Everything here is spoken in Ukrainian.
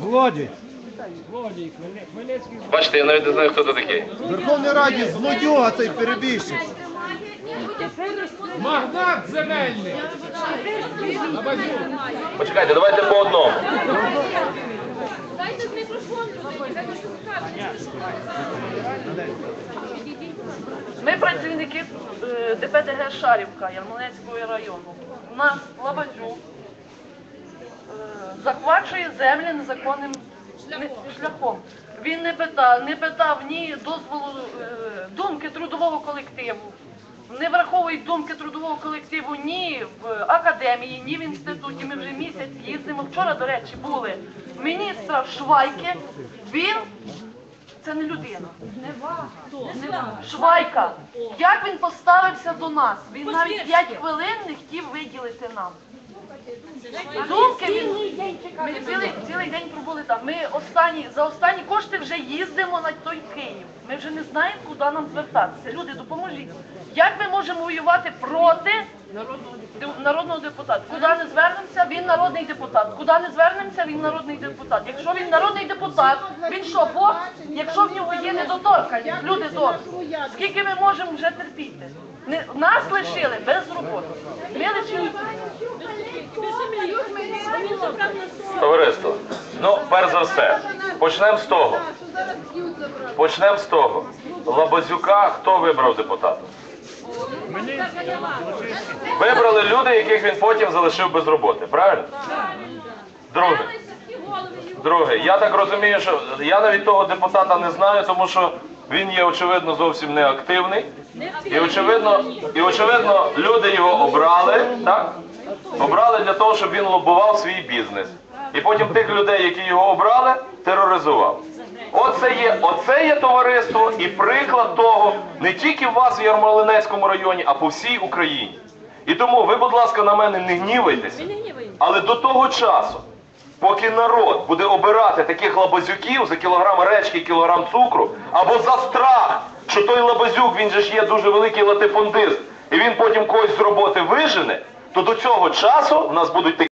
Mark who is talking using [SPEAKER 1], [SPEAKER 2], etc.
[SPEAKER 1] Злодій.
[SPEAKER 2] Бачите, я навіть не знаю, хто це такий.
[SPEAKER 1] В Верховній Раді злодюга цей перебіжчик.
[SPEAKER 3] Магнат земельний.
[SPEAKER 2] Почекайте, давайте по одному.
[SPEAKER 4] Дайте мікрофон щось скаже.
[SPEAKER 5] Ми працівники е, ДПДГ Шарівка Ярмолинецького району. У нас Лабазюк захвачує землі незаконним шляхом. Він не питав, не питав ні дозволу е, думки трудового колективу. Не враховують думки трудового колективу ні в академії, ні в інституті. Ми вже місяць їздимо. Вчора, до речі, були міністра Швайки. Він це не людина. Швайка. Як він поставився до нас? Він навіть 5 хвилин не хотів виділити нам. Думки ми цілий, цілий день пробули там. Ми останні за останні кошти вже їздимо на той Київ. Ми вже не знаємо, куди нам звертатися. Люди, допоможіть. Як ми можемо воювати проти народного депутата? Куди не звернемося, він народний депутат. Куди не звернемося, він народний депутат. Якщо він народний депутат, він що, Бог? Якщо в нього є недоторканість, люди добрі, скільки ми можемо вже терпіти? Не, нас лишили без роботи. Ми лишили.
[SPEAKER 2] Товариство, ну, перш за все, почнемо з того. Почнемо з того. Лабазюка хто вибрав депутатом? Вибрали люди, яких він потім залишив без роботи, правильно? Друге. Друге, я так розумію, що я навіть того депутата не знаю, тому що він є очевидно зовсім не активний. І очевидно, і очевидно, люди його обрали, так? Обрали для того, щоб він лобував свій бізнес. І потім тих людей, які його обрали, тероризував. Оце є, оце є товариство і приклад того не тільки в вас в Ярмолинецькому районі, а по всій Україні. І тому ви, будь ласка, на мене не гнівайтеся. Але до того часу, поки народ буде обирати таких лабазюків за кілограм речки і кілограм цукру, або за страх, що той лабазюк, він же ж є дуже великий латифундист, і він потім когось з роботи вижене, то до цього часу в нас будуть такі.